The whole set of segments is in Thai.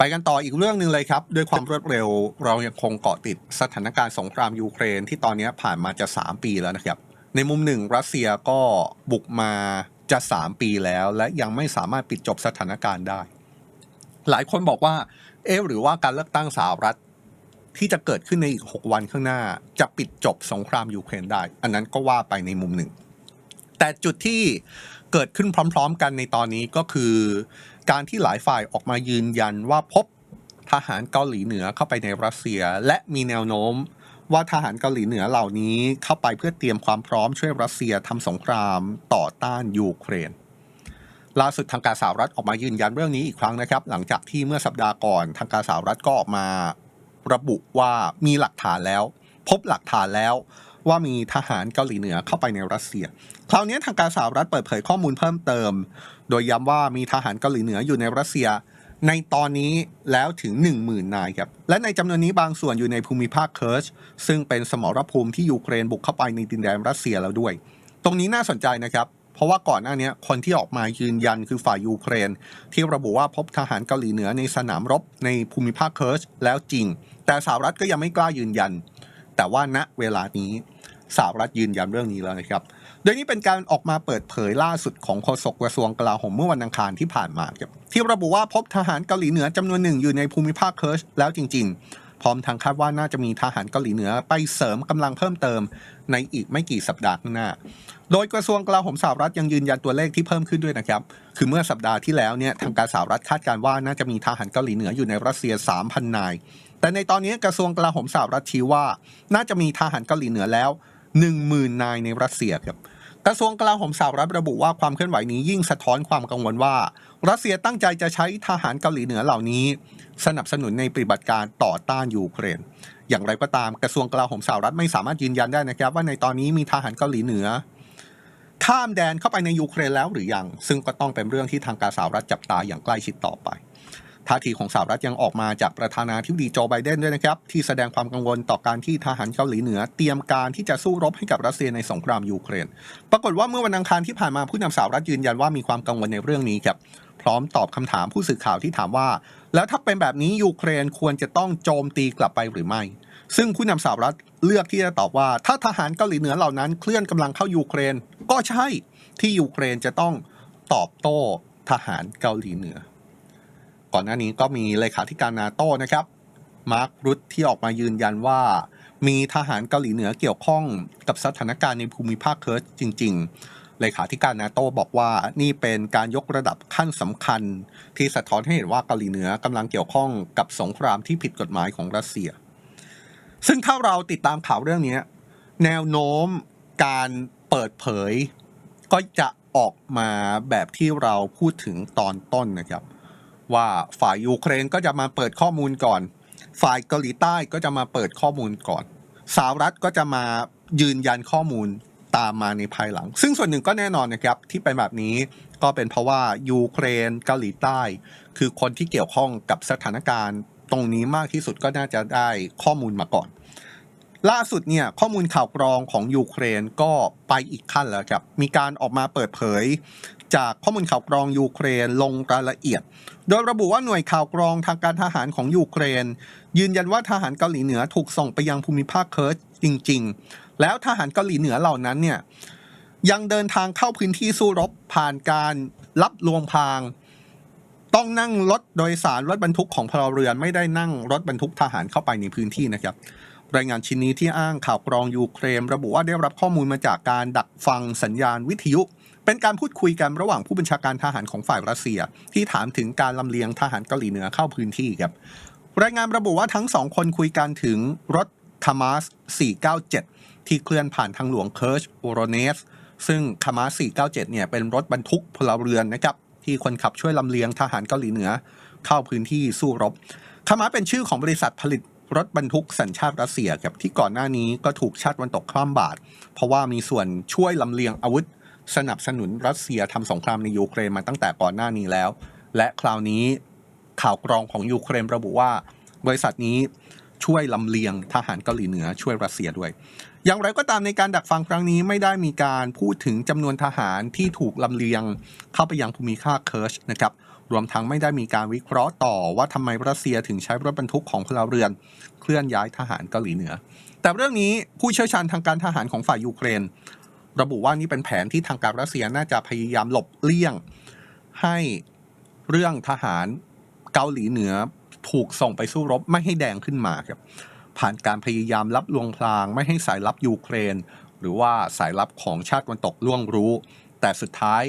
ไปกันต่ออีกเรื่องหนึ่งเลยครับ ด้วยความรวดเร็วเรายังคงเกาะติดสถานการณ์สงครามยูเครนที่ตอนนี้ผ่านมาจะ 3 ปีแล้วนะครับ ในมุมหนึ่งรัสเซียก็บุกมาจะ 3 ปีแล้ว และยังไม่สามารถปิดจบสถานการณ์ได้ หลายคนบอกว่า เอ๊หรือว่าการเลือกตั้งสหรัฐที่จะเกิดขึ้นในอีก 6 วันข้างหน้า จะปิดจบสงครามยูเครนได้ อันนั้นก็ว่าไปในมุมหนึ่ง แต่จุดที่เกิดขึ้นพร้อม ๆ กันในตอนนี้ก็คือ การที่หลายฝ่ายออกมายืนยันว่าพบทหารเกาหลีเหนือเข้าไปในรัสเซีย และมีแนวโน้ม ว่าทหารเกาหลีเหนือเหล่านี้เข้าไปเพื่อเตรียมความพร้อมช่วยรัสเซียทำสงครามต่อต้านยูเครนล่าสุดทางการสหรัฐออกมายืนยันเรื่องนี้อีกครั้งนะครับ หลังจากที่เมื่อสัปดาห์ก่อนทางการสหรัฐก็ออกมา ระบุว่ามีหลักฐานแล้ว พบหลักฐานแล้วว่ามีทหารเกาหลีเหนือเข้าไปในรัสเซีย คราวนี้ทางการสหรัฐเปิดเผยข้อมูลเพิ่มเติม โดยย้ำว่ามีทหารเกาหลีเหนืออยู่ในรัสเซีย ในตอนนี้แล้วถึง 10,000 นายครับ และในจำนวนนี้บางส่วนอยู่ในภูมิภาคเคิร์ชซึ่งเป็นสมรภูมิที่ยูเครนบุกเข้าไปในดินแดนรัสเซียแล้วด้วย ตรงนี้น่าสนใจนะครับเพราะว่าก่อนหน้านี้คนที่ออกมายืนยันคือฝ่ายยูเครน ที่ระบุว่าพบทหารเกาหลีเหนือในสนามรบในภูมิภาคเคิร์ชแล้วจริง แต่สหรัฐก็ยังไม่กล้ายืนยัน แต่ว่าณเวลานี้สหรัฐยืนยันเรื่องนี้แล้วนะครับ โดยนี้เป็นการออกมาเปิดเผยล่าสุดของโฆษกกระทรวงกลาโหมเมื่อวันอังคารที่ผ่านมาครับที่ระบุว่าพบทหารเกาหลีเหนือจำนวนหนึ่งอยู่ในภูมิภาคเคิร์ชแล้วจริง ๆ พร้อมทางคาดว่าน่าจะมีทหารเกาหลีเหนือไปเสริมกำลังเพิ่มเติมในอีกไม่กี่สัปดาห์ข้างหน้า โดยกระทรวงกลาโหมสหรัฐยังยืนยันตัวเลขที่เพิ่มขึ้นด้วยนะครับ คือเมื่อสัปดาห์ที่แล้วเนี่ยทางการสหรัฐคาดการว่าน่าจะมีทหารเกาหลีเหนืออยู่ในรัสเซีย 3,000 นาย แต่ในตอนนี้กระทรวงกลาโหมสหรัฐชี้ว่า น่าจะมีทหารเกาหลีเหนือแล้ว 10,000นายในรัสเซียครับกระทรวงกลาโหมสหรัฐระบุว่าความเคลื่อนไหวนี้ยิ่งสะท้อนความกังวลว่า รัสเซียตั้งใจจะใช้ทหารเกาหลีเหนือเหล่านี้ สนับสนุนในปฏิบัติการต่อต้านยูเครน อย่างไรก็ตามกระทรวงกลาโหมสหรัฐไม่สามารถยืนยันได้นะครับว่าในตอนนี้มีทหารเกาหลีเหนือข้ามแดนเข้าไปในยูเครนแล้วหรือยัง ซึ่งก็ต้องเป็นเรื่องที่ทางการสหรัฐจับตาอย่างใกล้ชิดต่อไป ท่าทีของสหรัฐยังออกมาจากประธานาธิบดีโจไบเดนด้วยนะครับ ที่แสดงความกังวลต่อการที่ทหารเกาหลีเหนือ เตรียมการที่จะสู้รบให้กับรัสเซียในสงครามยูเครน ปรากฏว่าเมื่อวันอังคารที่ผ่านมาผู้นำสหรัฐยืนยันว่ามีความกังวลในเรื่องนี้ครับพร้อมตอบคำถามผู้สื่อข่าวที่ถามว่า แล้วถ้าเป็นแบบนี้ยูเครนควรจะต้องโจมตีกลับไปหรือไม่ ซึ่งผู้นำสหรัฐเลือกที่จะตอบว่า ถ้าทหารเกาหลีเหนือเหล่านั้นเคลื่อนกำลังเข้ายูเครน ก็ใช่ที่ยูเครนจะต้องตอบโต้ทหารเกาหลีเหนือ ก่อนหน้านี้ก็มีเลขาธิการนาโต้นะครับมาร์ครุตที่ออกมายืนยันว่า มีทหารเกาหลีเหนือเกี่ยวข้องกับสถานการณ์ในภูมิภาคเคิร์ชจริง ๆ เลขาธิการนาโต้บอกว่านี่เป็นการยกระดับขั้นสำคัญ ที่สะท้อนให้เห็นว่าเกาหลีเหนือกำลังเกี่ยวข้องกับสงครามที่ผิดกฎหมายของรัสเซีย ซึ่งถ้าเราติดตามข่าวเรื่องนี้แนวโน้มการเปิดเผย ก็จะออกมาแบบที่เราพูดถึงตอนต้นนะครับ ว่าฝ่ายยูเครนก็จะมาเปิดข้อมูลก่อน ฝ่ายเกาหลีใต้ก็จะมาเปิดข้อมูลก่อนสหรัฐก็จะมายืนยันข้อมูลตามมาในภายหลัง ซึ่งส่วนหนึ่งก็แน่นอนนะครับที่เป็นแบบนี้ก็เป็นเพราะว่ายูเครนเกาหลีใต้ คือคนที่เกี่ยวข้องกับสถานการณ์ตรงนี้มากที่สุดก็น่าจะได้ข้อมูลมาก่อน ล่าสุดเนี่ยข้อมูลข่าวกรองของยูเครนก็ไปอีกขั้นแล้วครับมีการออกมาเปิดเผย จากข้อมูลข่าวกรองยูเครนลงรายละเอียด โดยระบุว่าหน่วยข่าวกรองทางการทหารของยูเครน ยืนยันว่าทหารเกาหลีเหนือถูกส่งไปยังภูมิภาคเคิร์ชจริง ๆ แล้วทหารเกาหลีเหนือเหล่านั้นเนี่ยยังเดินทางเข้าพื้นที่สู้รบผ่านการรับลวงพาง ต้องนั่งรถโดยสารรถบรรทุกของพลเรือนไม่ได้นั่งรถบรรทุกทหารเข้าไปในพื้นที่นะครับรายงานชิ้นนี้ที่อ้างข่าวกรองยูเครนระบุว่าได้รับข้อมูลมาจากการดักฟังสัญญาณวิทยุ เป็นการพูดคุยกันระหว่างผู้บัญชาการทหารของฝ่ายรัสเซีย ที่ถามถึงการลำเลียงทหารเกาหลีเหนือเข้าพื้นที่ครับรายงานระบุว่าทั้งสองคนคุยกันถึงรถคามาส497 ที่เคลื่อนผ่านทางหลวงเคิร์ชโอโรเนส ซึ่งคามาส497 เนี่ยเป็นรถบรรทุกพลเรือนนะครับที่คนขับช่วยลำเลียงทหารเกาหลีเหนือ เข้าพื้นที่สู้รบคามาเป็นชื่อของบริษัทผลิตรถบรรทุกสัญชาติรัสเซียครับที่ก่อนหน้านี้ก็ถูกชาติวันตกคว่ำบาตรเพราะว่ามีส่วนช่วยลำเลียงอาวุธ สนับสนุนรัสเซียทำสงครามในยูเครนมาตั้งแต่ก่อนหน้านี้แล้ว และคราวนี้ข่าวกรองของยูเครนระบุว่า บริษัทนี้ช่วยลำเลียงทหารเกาหลีเหนือช่วยรัสเซียด้วย อย่างไรก็ตามในการดักฟังครั้งนี้ไม่ได้มีการพูดถึงจำนวนทหารที่ถูกลำเลียง เข้าไปยังภูมิภาคเคิร์ชนะครับรวมทั้งไม่ได้มีการวิเคราะห์ต่อว่าทำไมรัสเซียถึงใช้รถบรรทุกของพลเรือน เคลื่อนย้ายทหารเกาหลีเหนือ แต่เรื่องนี้ผู้เชี่ยวชาญทางการทหารของฝ่ายยูเครน ระบุว่านี่เป็นแผนที่ทางการรัสเซียน่าจะพยายามหลบเลี่ยง ให้เรื่องทหารเกาหลีเหนือถูกส่งไปสู้รบไม่ให้แดงขึ้นมาครับผ่านการพยายามลับลวงพลาง ไม่ให้สายลับยูเครน หรือว่าสายลับของชาติตะวันตกล่วงรู้ แต่สุดท้าย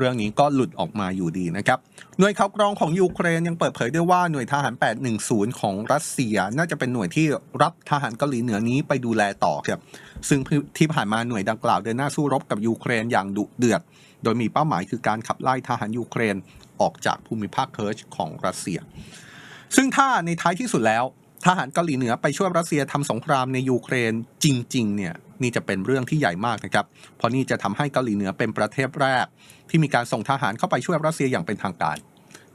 เรื่องนี้ก็หลุดออกมาอยู่ดีนะครับ หน่วยข่าวกรองของยูเครนยังเปิดเผยด้วยว่าหน่วยทหาร 810 ของรัสเซีย น่าจะเป็นหน่วยที่รับทหารเกาหลีเหนือนี้ไปดูแลต่อครับซึ่งที่ผ่านมาหน่วยดังกล่าวเดินหน้าสู้รบกับยูเครนอย่างดุเดือด โดยมีเป้าหมายคือการขับไล่ทหารยูเครนออกจากภูมิภาคเคิร์ชของรัสเซีย ซึ่งถ้าในท้ายที่สุดแล้ว ทหารเกาหลีเหนือไปช่วยรัสเซียทำสงครามในยูเครนจริงๆเนี่ยนี่จะเป็นเรื่องที่ใหญ่มากนะครับ เพราะนี่จะทำให้เกาหลีเหนือเป็นประเทศแรก ที่มีการส่งทหารเข้าไปช่วยรัสเซียอย่างเป็นทางการ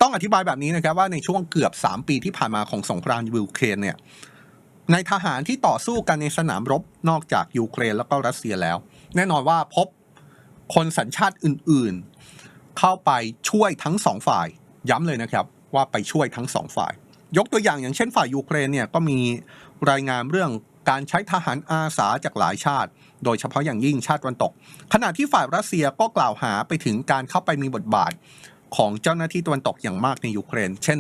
ต้องอธิบายแบบนี้นะครับว่าในช่วงเกือบ 3 ปีที่ผ่านมาของสงครามยูเครนเนี่ยในทหารที่ต่อสู้กันในสนามรบนอกจากยูเครนแล้วก็รัสเซียแล้ว แน่นอนว่าพบคนสัญชาติอื่นๆ เข้าไปช่วยทั้งสองฝ่าย ย้ำเลยนะครับว่าไปช่วยทั้งสองฝ่าย ยกตัวอย่างอย่างเช่นฝ่ายยูเครนเนี่ยก็มีรายงานเรื่องการใช้ทหารอาสาจากหลายชาติ โดยเฉพาะอย่างยิ่งชาติตะวันตก ขณะที่ฝ่ายรัสเซียก็กล่าวหาไปถึงการเข้าไปมีบทบาทของเจ้าหน้าที่ตะวันตกอย่างมากในยูเครน เช่น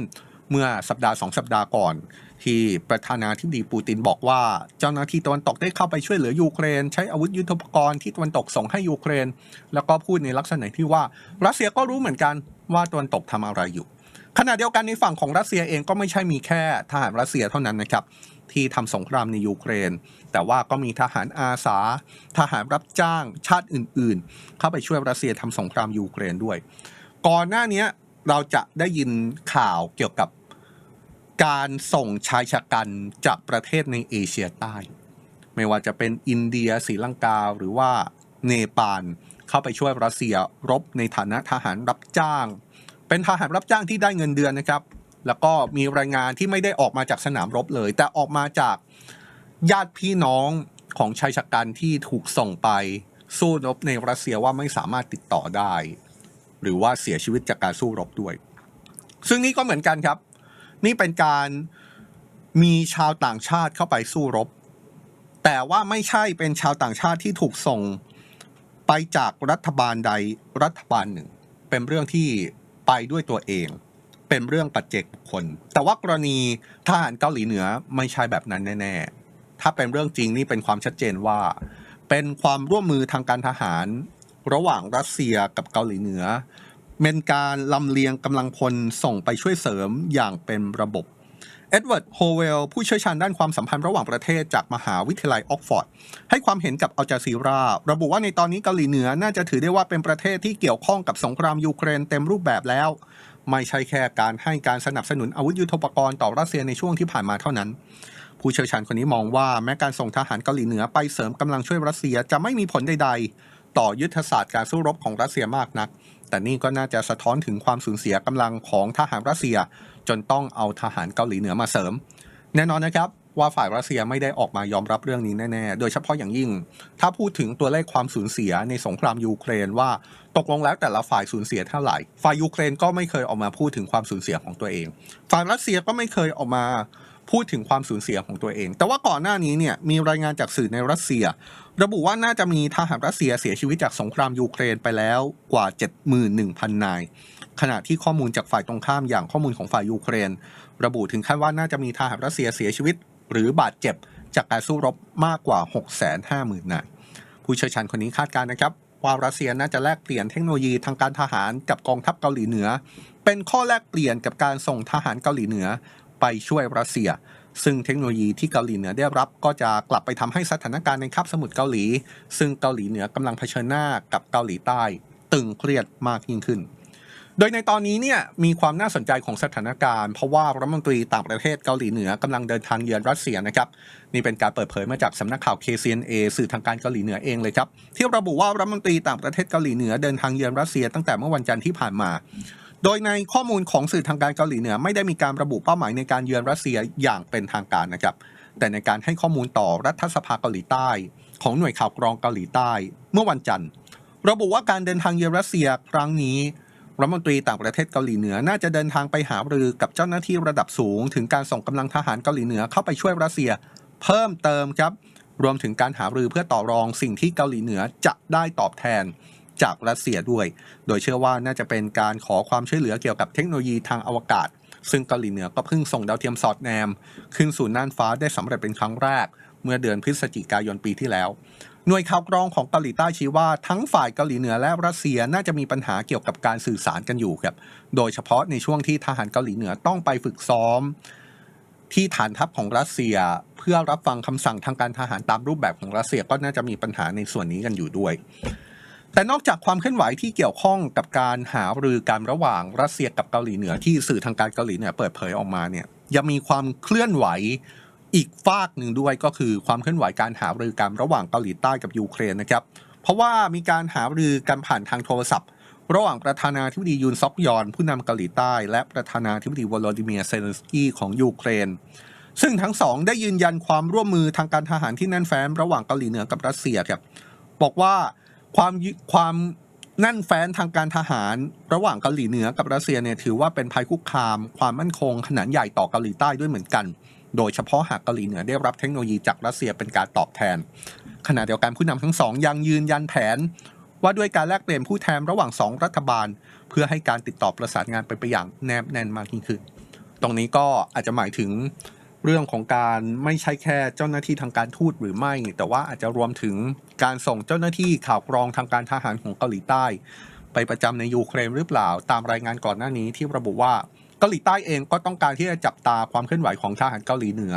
เมื่อสัปดาห์สองสัปดาห์ก่อน ที่ประธานาธิบดีปูตินบอกว่า เจ้าหน้าที่ตะวันตกได้เข้าไปช่วยเหลือยูเครน ใช้อาวุธยุทโธปกรณ์ที่ตะวันตกส่งให้ยูเครน แล้วก็พูดในลักษณะที่ว่ารัสเซียก็รู้เหมือนกันว่าตะวันตกทำอะไรอยู่ ขณะเดียวกันในฝั่งของรัสเซียเองก็ไม่ใช่มีแค่ทหารรัสเซียเท่านั้นนะครับที่ทำสงครามในยูเครน แต่ว่าก็มีทหารอาสา ทหารรับจ้างชาติอื่น ๆ เข้าไปช่วยรัสเซียทำสงครามยูเครนด้วย ก่อนหน้านี้เราจะได้ยินข่าวเกี่ยวกับการส่งชายชะกันจากประเทศในเอเชียใต้ ไม่ว่าจะเป็นอินเดียศรีลังกาหรือว่าเนปาลเข้าไปช่วยรัสเซียรบในฐานะทหารรับจ้าง เป็นทหารรับจ้างที่ได้เงินเดือนนะครับ แล้วก็มีรายงานที่ไม่ได้ออกมาจากสนามรบเลย แต่ออกมาจากญาติพี่น้องของชายชะกันที่ถูกส่งไปสู้รบในรัสเซียว่าไม่สามารถติดต่อได้ หรือว่าเสียชีวิตจากการสู้รบด้วย ซึ่งนี่ก็เหมือนกันครับ นี่เป็นการมีชาวต่างชาติเข้าไปสู้รบ แต่ว่าไม่ใช่เป็นชาวต่างชาติที่ถูกส่งไปจากรัฐบาลใดรัฐบาลหนึ่ง เป็นเรื่องที่ ไปด้วยตัวเอง เป็นเรื่องปัจเจกบุคคล แต่ว่ากรณีทหารเกาหลีเหนือไม่ใช่แบบนั้นแน่ ๆ ถ้าเป็นเรื่องจริงนี่เป็นความชัดเจนว่า เป็นความร่วมมือทางการทหาร ระหว่างรัสเซียกับเกาหลีเหนือเป็นการลำเลียงกำลังพลส่งไปช่วยเสริมอย่างเป็นระบบ เอ็ดเวิร์ดโฮเวลผู้เชี่ยวชาญด้านความสัมพันธ์ระหว่างประเทศจากมหาวิทยาลัยออกฟอร์ด ให้ความเห็นกับอัลจาซีรา ระบุว่าในตอนนี้เกาหลีเหนือน่าจะถือได้ว่าเป็นประเทศที่เกี่ยวข้องกับสงครามยูเครนเต็มรูปแบบแล้ว ไม่ใช่แค่การให้การสนับสนุนอาวุธยุทโธปกรณ์ต่อรัสเซียในช่วงที่ผ่านมาเท่านั้น ผู้เชี่ยวชาญคนนี้มองว่าแม้การส่งทหารเกาหลีเหนือไปเสริมกำลังช่วยรัสเซียจะไม่มีผลใด ๆ ต่อยุทธศาสตร์การสู้รบของรัสเซียมากนัก แต่นี่ก็น่าจะสะท้อนถึงความสูญเสียกำลังของทหารรัสเซีย จนต้องเอาทหารเกาหลีเหนือมาเสริม แน่นอนนะครับว่าฝ่ายรัสเซียไม่ได้ออกมายอมรับเรื่องนี้แน่ ๆ โดยเฉพาะอย่างยิ่ง ถ้าพูดถึงตัวเลขความสูญเสียในสงครามยูเครนว่าตกลงแล้วแต่ละฝ่ายสูญเสียเท่าไหร่ ฝ่ายยูเครนก็ไม่เคยออกมาพูดถึงความสูญเสียของตัวเอง ฝ่ายรัสเซียก็ไม่เคยออกมาพูดถึงความสูญเสียของตัวเอง แต่ว่าก่อนหน้านี้เนี่ยมีรายงานจากสื่อในรัสเซีย ระบุว่าน่าจะมีทหารรัสเซียเสียชีวิตจากสงครามยูเครนไปแล้วกว่า 71,000 นาย ขณะที่ข้อมูลจากฝ่ายตรงข้ามอย่างข้อมูลของฝ่ายยูเครน ระบุถึงขั้นว่าน่าจะมีทหารรัสเซียเสียชีวิต หรือบาดเจ็บจากการสู้รบมากกว่า 650,000นายผู้เชี่ยวชาญคนนี้คาดการณ์นะครับว่ารัสเซียน่าจะแลกเปลี่ยนเทคโนโลยีทางการทหารกับกองทัพเกาหลีเหนือ เป็นข้อแลกเปลี่ยนกับการส่งทหารเกาหลีเหนือ ไปช่วยรัสเซีย ซึ่งเทคโนโลยีที่เกาหลีเหนือได้รับก็จะกลับไปทำให้สถานการณ์ในคาบสมุทรเกาหลี ซึ่งเกาหลีเหนือกำลังเผชิญหน้ากับเกาหลีใต้ ตึงเครียดมากยิ่งขึ้น โดยในตอนนี้เนี่ยมีความน่าสนใจของสถานการณ์ เพราะว่ารัฐมนตรีต่างประเทศเกาหลีเหนือกำลังเดินทางเยือนรัสเซียนะครับนี่เป็นการเปิดเผยมาจากสำนักข่าว KCNA สื่อทางการเกาหลีเหนือเองเลยครับที่ระบุว่ารัฐมนตรีต่างประเทศเกาหลีเหนือเดินทางเยือนรัสเซียตั้งแต่เมื่อวันจันทร์ที่ผ่านมา โดยในข้อมูลของสื่อทางการเกาหลีเหนือไม่ได้มีการระบุเป้าหมายในการเยือนรัสเซียอย่างเป็นทางการนะครับแต่ในการให้ข้อมูลต่อรัฐสภาเกาหลีใต้ ของหน่วยข่าวกรองเกาหลีใต้ เมื่อวันจันทร์ ระบุว่าการเดินทางเยือนรัสเซียครั้งนี้ รัฐมนตรีต่างประเทศเกาหลีเหนือน่าจะเดินทางไปหารือกับเจ้าหน้าที่ระดับสูง ถึงการส่งกำลังทหารเกาหลีเหนือเข้าไปช่วยรัสเซีย เพิ่มเติมครับ รวมถึงการหารือเพื่อต่อรองสิ่งที่เกาหลีเหนือจะได้ตอบแทนจากรัสเซียด้วย โดยเชื่อว่าน่าจะเป็นการขอความช่วยเหลือเกี่ยวกับเทคโนโลยีทางอวกาศ ซึ่งเกาหลีเหนือก็เพิ่งส่งดาวเทียมสอดแนม ขึ้นสู่น่านฟ้าได้สำเร็จเป็นครั้งแรก เมื่อเดือนพฤศจิกายนปีที่แล้ว หน่วยข่าวกรองของเกาหลีใต้ชี้ว่าทั้งฝ่ายเกาหลีเหนือและรัสเซียน่าจะมีปัญหาเกี่ยวกับการสื่อสารกันอยู่ครับ โดยเฉพาะในช่วงที่ทหารเกาหลีเหนือต้องไปฝึกซ้อม ที่ฐานทัพของรัสเซียเพื่อรับฟังคำสั่งทางการทหารตามรูปแบบของรัสเซียก็น่าจะมีปัญหาในส่วนนี้กันอยู่ด้วย แต่นอกจากความเคลื่อนไหวที่เกี่ยวข้องกับการหารือการระหว่างรัสเซียกับเกาหลีเหนือที่สื่อทางการเกาหลีเหนือเปิดเผยออกมาเนี่ยยังมีความเคลื่อนไหว อีกฝากหนึ่งด้วยก็คือความเคลื่อนไหวการหารือกันระหว่างเกาหลีใต้กับยูเครนนะครับ เพราะว่ามีการหารือกันผ่านทางโทรศัพท์ ระหว่างประธานาธิบดียุนซอกยอน ผู้นำเกาหลีใต้ และประธานาธิบดีวโลดิเมียร์เซเลนสกี้ของยูเครน ซึ่งทั้งสองได้ยืนยันความร่วมมือทางการทหารที่แน่นแฟ้นระหว่างเกาหลีเหนือกับรัสเซียครับบอกว่าความความแน่นแฟ้นทางการทหารระหว่างเกาหลีเหนือกับรัสเซียเนี่ยถือว่าเป็นภัยคุกคาม ความมั่นคงขนาดใหญ่ต่อเกาหลีใต้ด้วยเหมือนกัน โดยเฉพาะหากเกาหลีเหนือได้รับเทคโนโลยีจากรัสเซียเป็นการตอบแทน ขณะเดียวกันผู้นำทั้งสองยังยืนยันแผน ว่าด้วยการแลกเปลี่ยนผู้แทนระหว่างสองรัฐบาล เพื่อให้การติดต่อประสานงานไปไปอย่างแนบแน่นมากยิ่งขึ้น ตรงนี้ก็อาจจะหมายถึงเรื่องของการไม่ใช่แค่เจ้าหน้าที่ทางการทูตหรือไม่ แต่ว่าอาจจะรวมถึงการส่งเจ้าหน้าที่ข่าวกรองทางการทหารของเกาหลีใต้ ไปประจำในยูเครนหรือเปล่า ตามรายงานก่อนหน้านี้ที่ระบุว่า เกาหลีใต้เองก็ต้องการที่จะจับตาความเคลื่อนไหวของทหารเกาหลีเหนือ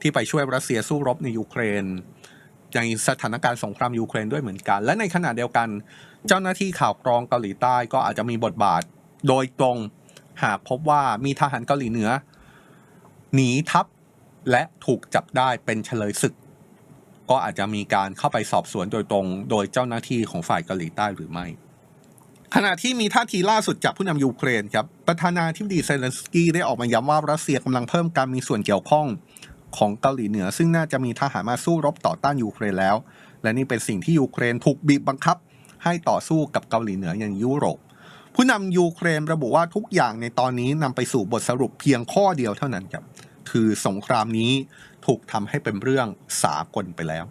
ที่ไปช่วยรัสเซียสู้รบในยูเครนในสถานการณ์สงครามยูเครนด้วยเหมือนกัน และในขณะเดียวกัน เจ้าหน้าที่ข่าวกรองเกาหลีใต้ก็อาจจะมีบทบาท โดยตรงหากพบว่ามีทหารเกาหลีเหนือ หนีทัพและถูกจับได้เป็นเฉลยศึก ก็อาจจะมีการเข้าไปสอบสวนโดยตรง โดยเจ้าหน้าที่ของฝ่ายเกาหลีใต้หรือไม่ ขณะที่มีท่าทีล่าสุดจากผู้นำยูเครนครับประธานาธิบดีเซเลนสกี้ได้ออกมาย้ำว่ารัสเซียกำลังเพิ่มการมีส่วนเกี่ยวข้องของเกาหลีเหนือ ซึ่งน่าจะมีทหารมาสู้รบต่อต้านยูเครนแล้ว และนี่เป็นสิ่งที่ยูเครนถูกบีบบังคับ ให้ต่อสู้กับเกาหลีเหนืออย่างยุโรป ผู้นำยูเครนระบุว่าทุกอย่างในตอนนี้นำไปสู่บทสรุปเพียงข้อเดียวเท่านั้นครับคือสงครามนี้ถูกทำให้เป็นเรื่องสากลไปแล้ว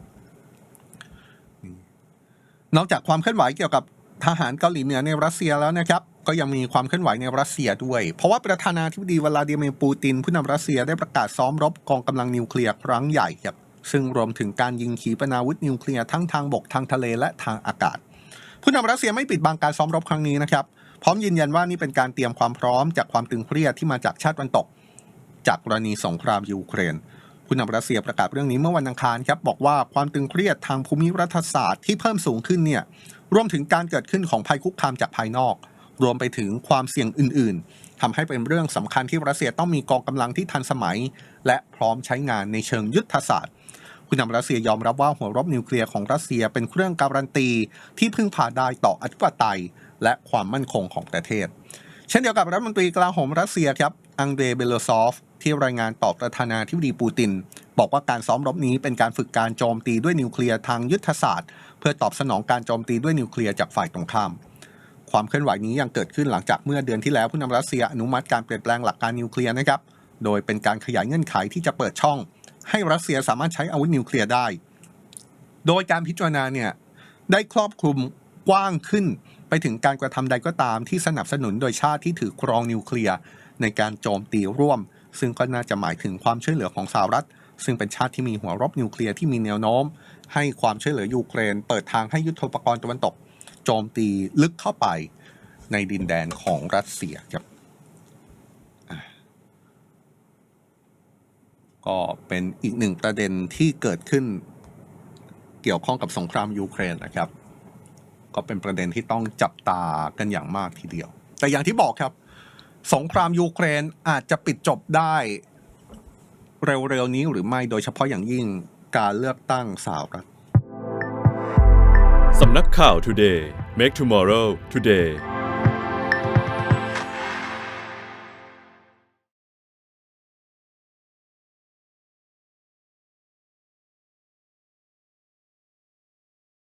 นอกจากความเคลื่อนไหวเกี่ยวกับ ทหารเกาหลีเหนือในรัสเซียแล้วนะครับก็ยังมีความเคลื่อนไหวในรัสเซียด้วย เพราะว่าประธานาธิบดีวลาดิเมียร์ปูติน ผู้นำรัสเซียได้ประกาศซ้อมรบกองกำลังนิวเคลียร์ครั้งใหญ่ครับซึ่งรวมถึงการยิงขีปนาวุธนิวเคลียร์ทั้งทางบกทางทะเลและทางอากาศ ผู้นำรัสเซียไม่ปิดบังการซ้อมรบครั้งนี้นะครับพร้อมยืนยันว่านี่เป็นการเตรียมความพร้อมจากความตึงเครียดที่มาจากชาติตะวันตก จากกรณีสงครามยูเครนผู้นำรัสเซียประกาศเรื่องนี้เมื่อวันอังคารครับบอกว่าความตึงเครียดทางภูมิรัฐศาสตร์ที่เพิ่มสูงขึ้นเนี่ย รวมถึงการเกิดขึ้นของภัยคุกคามจากภายนอก รวมไปถึงความเสี่ยงอื่น ๆทำให้เป็นเรื่องสำคัญที่รัสเซียต้องมีกองกำลังที่ทันสมัย และพร้อมใช้งานในเชิงยุทธศาสตร์ผู้นำรัสเซียยอมรับว่าหัวรบนิวเคลียร์ของรัสเซียเป็นเครื่องการันตี ที่พึ่งพาได้ต่ออธิปไตย และความมั่นคงของประเทศ เช่นเดียวกับรัฐมนตรีกลาโหมรัสเซียครับอังเดรเบโลซอฟที่รายงานต่อประธานาธิบดีปูติน บอกว่าการซ้อมรบนี้เป็นการฝึกการโจมตีด้วยนิวเคลียร์ทางยุทธศาสตร์ เพื่อตอบสนองการโจมตีด้วยนิวเคลียร์จากฝ่ายตรงข้าม ความเคลื่อนไหวนี้ยังเกิดขึ้นหลังจากเมื่อเดือนที่แล้วผู้นำรัสเซียอนุมัติการเปลี่ยนแปลงหลักการนิวเคลียร์นะครับ โดยเป็นการขยายเงื่อนไขที่จะเปิดช่อง ให้รัสเซียสามารถใช้อาวุธนิวเคลียร์ได้ โดยการพิจารณาเนี่ยได้ครอบคลุมกว้างขึ้นไปถึงการกระทำใดก็ตามที่สนับสนุนโดยชาติที่ถือครองนิวเคลียร์ในการโจมตีร่วม ซึ่งก็น่าจะหมายถึงความช่วยเหลือของสหรัฐ ซึ่งเป็นชาติที่มีหัวรบนิวเคลียร์ที่มีแนวโน้ม ให้ความช่วยเหลือยูเครน เปิดทางให้ยุทธปกรณ์ตะวันตก โจมตีลึกเข้าไปในดินแดนของรัสเซียครับก็เป็นอีกหนึ่งประเด็นที่เกิดขึ้นเกี่ยวข้องกับสงครามยูเครนนะครับ ก็เป็นประเด็นที่ต้องจับตากันอย่างมากทีเดียว แต่อย่างที่บอกครับ สงครามยูเครนอาจจะปิดจบได้ เร็วๆนี้หรือไม่โดยเฉพาะอย่างยิ่งการเลือกตั้งสหรัฐสำนักข่าว Today Make Tomorrow Today